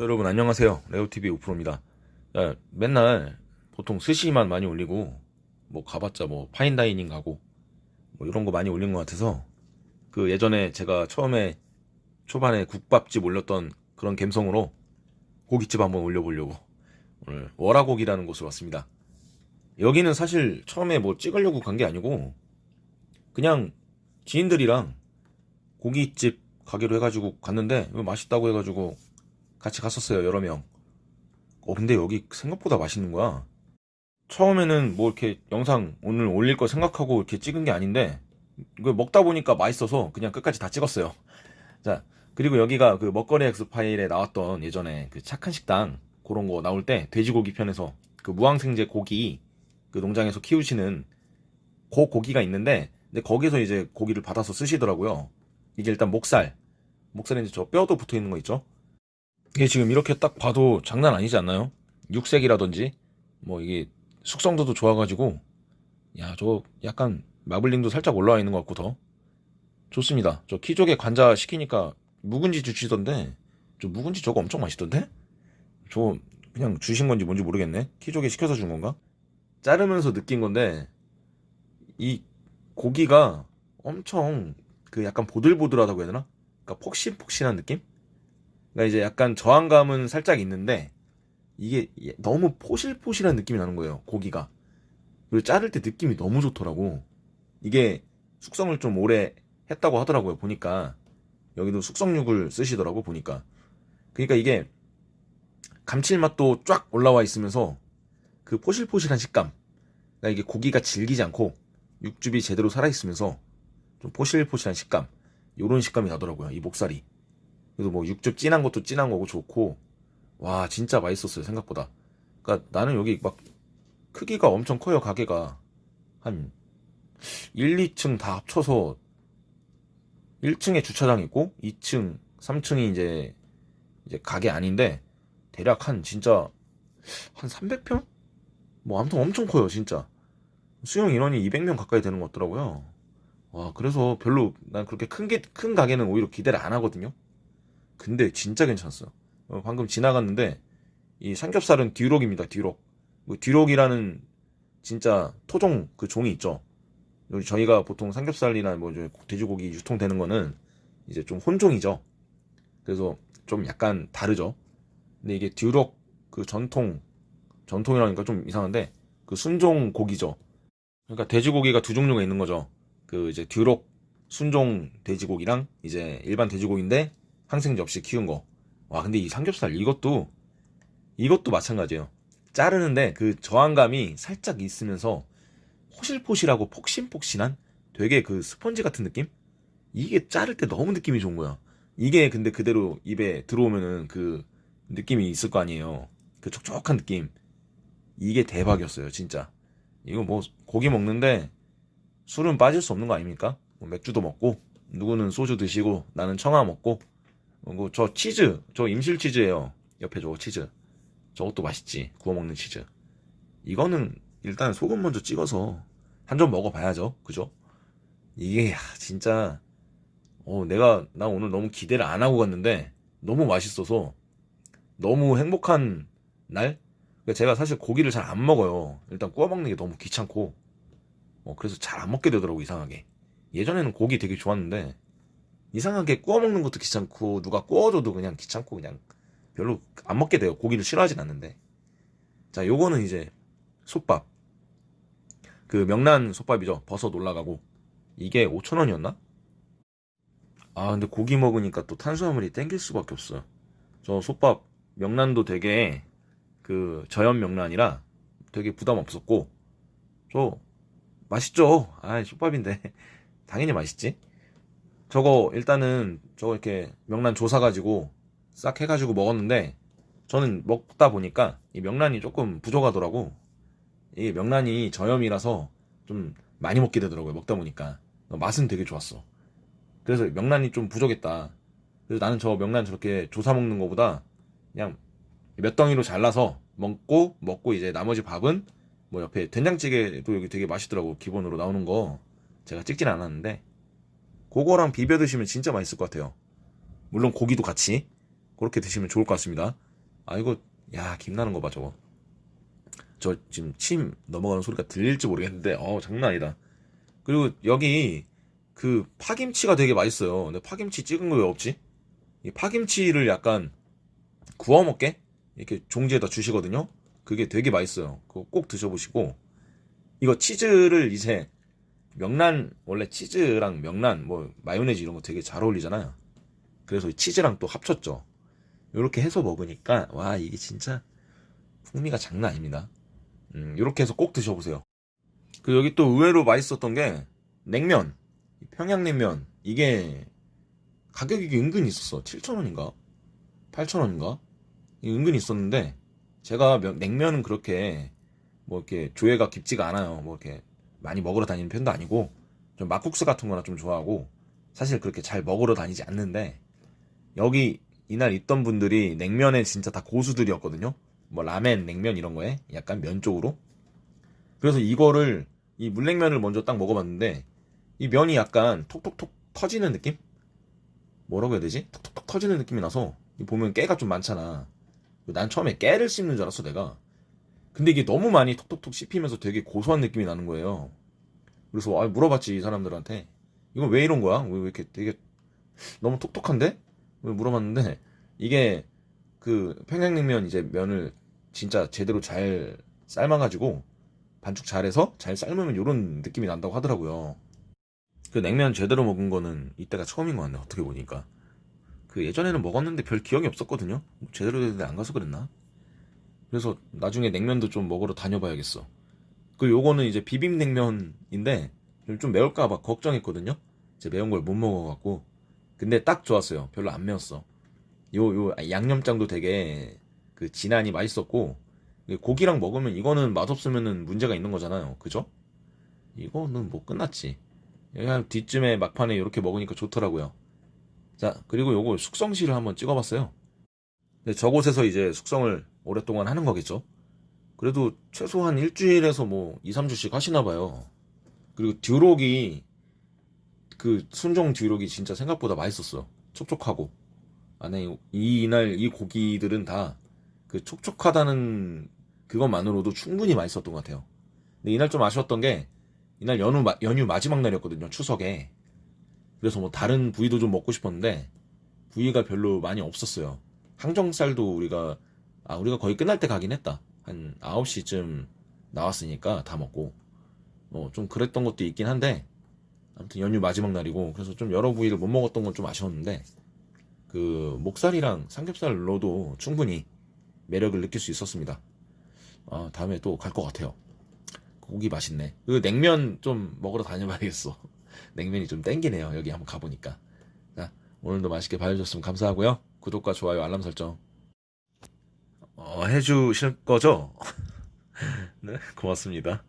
여러분 안녕하세요. 레오TV 오프로입니다. 야, 맨날 보통 스시만 많이 올리고 뭐 가봤자 뭐 파인다이닝 가고 뭐 이런 거 많이 올린 것 같아서 그 예전에 제가 처음에 초반에 국밥집 올렸던 그런 감성으로 고깃집 한번 올려보려고 오늘 월화고기라는 곳으로 왔습니다. 여기는 사실 처음에 뭐 찍으려고 간 게 아니고 그냥 지인들이랑 고깃집 가기로 해가지고 갔는데 맛있다고 해가지고 같이 갔었어요 여러 명. 어 근데 여기 생각보다 맛있는 거야. 처음에는 뭐 이렇게 영상 오늘 올릴 거 생각하고 이렇게 찍은 게 아닌데 이거 먹다 보니까 맛있어서 그냥 끝까지 다 찍었어요. 자 그리고 여기가 그 먹거리 엑스 파일에 나왔던 예전에 그 착한 식당 그런 거 나올 때 돼지고기 편에서 그 무항생제 고기 그 농장에서 키우시는 그 고기가 있는데 근데 거기서 이제 고기를 받아서 쓰시더라고요. 이게 일단 목살 이제 저 뼈도 붙어 있는 거 있죠. 이게 지금 이렇게 딱 봐도 장난 아니지 않나요? 육색이라든지 뭐 이게 숙성도도 좋아가지고 야 저 약간 마블링도 살짝 올라와 있는 것 같고 더 좋습니다. 저 키조개 관자 시키니까 묵은지 주시던데 저 묵은지 저거 엄청 맛있던데? 저 그냥 주신 건지 뭔지 모르겠네. 키조개 시켜서 준 건가? 자르면서 느낀 건데 이 고기가 엄청 그 약간 보들보들하다고 해야 되나? 그러니까 폭신폭신한 느낌? 그러니까 이제 약간 저항감은 살짝 있는데 이게 너무 포실포실한 느낌이 나는 거예요 고기가. 그리고 자를 때 느낌이 너무 좋더라고. 이게 숙성을 좀 오래 했다고 하더라고요 보니까. 여기도 숙성육을 쓰시더라고 보니까. 그러니까 이게 감칠맛도 쫙 올라와 있으면서 그 포실포실한 식감. 그러니까 이게 고기가 질기지 않고 육즙이 제대로 살아 있으면서 좀 포실포실한 식감. 요런 식감이 나더라고요 이 목살이 그래서 뭐 육즙 진한 것도 진한 거고 좋고. 와 진짜 맛있었어요 생각보다. 그러니까 나는 여기 막 크기가 엄청 커요 가게가. 한 1, 2층 다 합쳐서 1층에 주차장 있고 2층, 3층이 이제 이제 가게 아닌데 대략 한 진짜 한 300평? 뭐 아무튼 엄청 커요 진짜. 수용 인원이 200명 가까이 되는 것 같더라고요. 와 그래서 별로 난 그렇게 큰 게 큰 가게는 오히려 기대를 안 하거든요 근데 진짜 괜찮았어요. 어, 방금 지나갔는데 이 삼겹살은 듀록입니다. 듀록. 뭐 듀록이라는 진짜 토종 그 종이 있죠. 저희가 보통 삼겹살이나 뭐 돼지고기 유통되는 거는 이제 좀 혼종이죠. 그래서 좀 약간 다르죠. 근데 이게 듀록 그 전통 전통이라니까 좀 이상한데 그 순종 고기죠. 그러니까 돼지고기가 두 종류가 있는 거죠. 그 이제 듀록 순종 돼지고기랑 이제 일반 돼지고기인데 항생제 없이 키운 거. 와, 근데 이 삼겹살 이것도 이것도 마찬가지예요. 자르는데 그 저항감이 살짝 있으면서 포실포실하고 폭신폭신한 되게 그 스펀지 같은 느낌? 이게 자를 때 너무 느낌이 좋은 거야. 이게 근데 그대로 입에 들어오면은 그 느낌이 있을 거 아니에요. 그 촉촉한 느낌. 이게 대박이었어요, 진짜. 이거 뭐 고기 먹는데 술은 빠질 수 없는 거 아닙니까? 뭐 맥주도 먹고 누구는 소주 드시고 나는 청아 먹고 저 치즈, 저 임실 치즈예요. 옆에 저거 치즈. 저것도 맛있지. 구워 먹는 치즈. 이거는 일단 소금 먼저 찍어서 한 점 먹어봐야죠. 그죠? 이게 야, 진짜 어, 내가 나 오늘 너무 기대를 안 하고 갔는데 너무 맛있어서 너무 행복한 날. 그러니까 제가 사실 고기를 잘 안 먹어요. 일단 구워 먹는 게 너무 귀찮고. 어, 그래서 잘 안 먹게 되더라고 이상하게. 예전에는 고기 되게 좋았는데 이상하게 구워 먹는 것도 귀찮고 누가 구워줘도 그냥 귀찮고 그냥 별로 안 먹게 돼요. 고기를 싫어하진 않는데. 자, 요거는 이제 솥밥. 그 명란 솥밥이죠. 버섯 올라가고 이게 5,000원이었나? 아, 근데 고기 먹으니까 또 탄수화물이 땡길 수밖에 없어요. 저 솥밥 명란도 되게 그 저염 명란이라 되게 부담 없었고 저 맛있죠. 아, 솥밥인데 당연히 맛있지. 저거 일단은 저거 이렇게 명란 조사 가지고 싹 해가지고 먹었는데 저는 먹다 보니까 이 명란이 조금 부족하더라고. 이 명란이 저염이라서 좀 많이 먹게 되더라고요. 먹다 보니까 맛은 되게 좋았어. 그래서 명란이 좀 부족했다. 그래서 나는 저 명란 저렇게 조사 먹는 거보다 그냥 몇 덩이로 잘라서 먹고 먹고 이제 나머지 밥은 뭐 옆에 된장찌개도 여기 되게 맛있더라고 기본으로 나오는 거 제가 찍진 않았는데 그거랑 비벼 드시면 진짜 맛있을 것 같아요. 물론 고기도 같이 그렇게 드시면 좋을 것 같습니다. 아 이거 야 김나는 거 봐 저거. 저 지금 침 넘어가는 소리가 들릴지 모르겠는데 어 장난 아니다. 그리고 여기 그 파김치가 되게 맛있어요. 근데 파김치 찍은 거 왜 없지? 이 파김치를 약간 구워 먹게? 이렇게 종지에다 주시거든요. 그게 되게 맛있어요. 그거 꼭 드셔보시고. 이거 치즈를 이제 명란 원래 치즈랑 명란 뭐 마요네즈 이런 거 되게 잘 어울리잖아요 그래서 이 치즈랑 또 합쳤죠 이렇게 해서 먹으니까 와 이게 진짜 풍미가 장난 아닙니다. 음, 이렇게 해서 꼭 드셔보세요. 그 여기 또 의외로 맛있었던 게 냉면, 평양냉면 이게 가격이 은근히 있었어. 7,000원인가? 8,000원인가? 은근히 있었는데 제가 면- 냉면은 그렇게 뭐 이렇게 조예가 깊지가 않아요. 뭐 이렇게 많이 먹으러 다니는 편도 아니고 좀 막국수 같은 거나 좀 좋아하고 사실 그렇게 잘 먹으러 다니지 않는데 여기 이날 있던 분들이 냉면에 진짜 다 고수들이었거든요. 뭐 라멘, 냉면 이런 거에 약간 면 쪽으로. 그래서 이거를 이 물냉면을 먼저 딱 먹어봤는데 이 면이 약간 톡톡톡 터지는 느낌? 뭐라고 해야 되지? 톡톡톡 터지는 느낌이 나서 이 보면 깨가 좀 많잖아. 난 처음에 깨를 씹는 줄 알았어 내가. 근데 이게 너무 많이 톡톡톡 씹히면서 되게 고소한 느낌이 나는 거예요. 그래서 아, 물어봤지 이 사람들한테 이건 왜 이런 거야? 왜, 왜 이렇게 되게 너무 톡톡한데? 왜 물어봤는데 이게 그 평양냉면 이제 면을 진짜 제대로 잘 삶아가지고 반죽 잘해서 잘 삶으면 이런 느낌이 난다고 하더라고요. 그 냉면 제대로 먹은 거는 이때가 처음인 것 같네 어떻게 보니까. 그 예전에는 먹었는데 별 기억이 없었거든요. 제대로 됐는데 안 가서 그랬나? 그래서 나중에 냉면도 좀 먹으러 다녀봐야겠어. 그 요거는 이제 비빔냉면인데 좀- 좀 매울까봐 걱정했거든요. 제 매운 걸 못 먹어갖고 근데 딱 좋았어요. 별로 안 매웠어. 요, 요, 양념장도 되게 그 진한이 맛있었고, 고기랑 먹으면 이거는 맛없으면은 문제가 있는 거잖아요. 그죠? 이거는 뭐 끝났지. 그냥 뒤쯤에 막판에 이렇게 먹으니까 좋더라고요. 자, 그리고 요거 숙성실을 한번 찍어봤어요. 근데 저곳에서 이제 숙성을 오랫동안 하는 거겠죠? 그래도 최소한 일주일에서 뭐 2, 3주씩 하시나 봐요. 그리고 듀록이 그 순종 듀록이 진짜 생각보다 맛있었어. 촉촉하고. 안에 이- 이날 이 고기들은 다 그 촉촉하다는 그것만으로도 충분히 맛있었던 것 같아요. 근데 이날 좀 아쉬웠던 게 이날 연휴, 마- 연휴 마지막 날이었거든요. 추석에. 그래서 뭐 다른 부위도 좀 먹고 싶었는데 부위가 별로 많이 없었어요. 항정살도 우리가 아 우리가 거의 끝날 때 가긴 했다. 한 9시쯤 나왔으니까 다 먹고 뭐 좀 그랬던 것도 있긴 한데 아무튼 연휴 마지막 날이고 그래서 좀 여러 부위를 못 먹었던 건 좀 아쉬웠는데 그 목살이랑 삼겹살로도 충분히 매력을 느낄 수 있었습니다. 아, 다음에 또 갈 것 같아요. 고기 맛있네. 그 냉면 좀 먹으러 다녀봐야겠어. 냉면이 좀 땡기네요. 여기 한번 가보니까. 자, 오늘도 맛있게 봐주셨으면 감사하고요. 구독과 좋아요, 알람 설정. 어, 해주실 거죠? 네, 고맙습니다.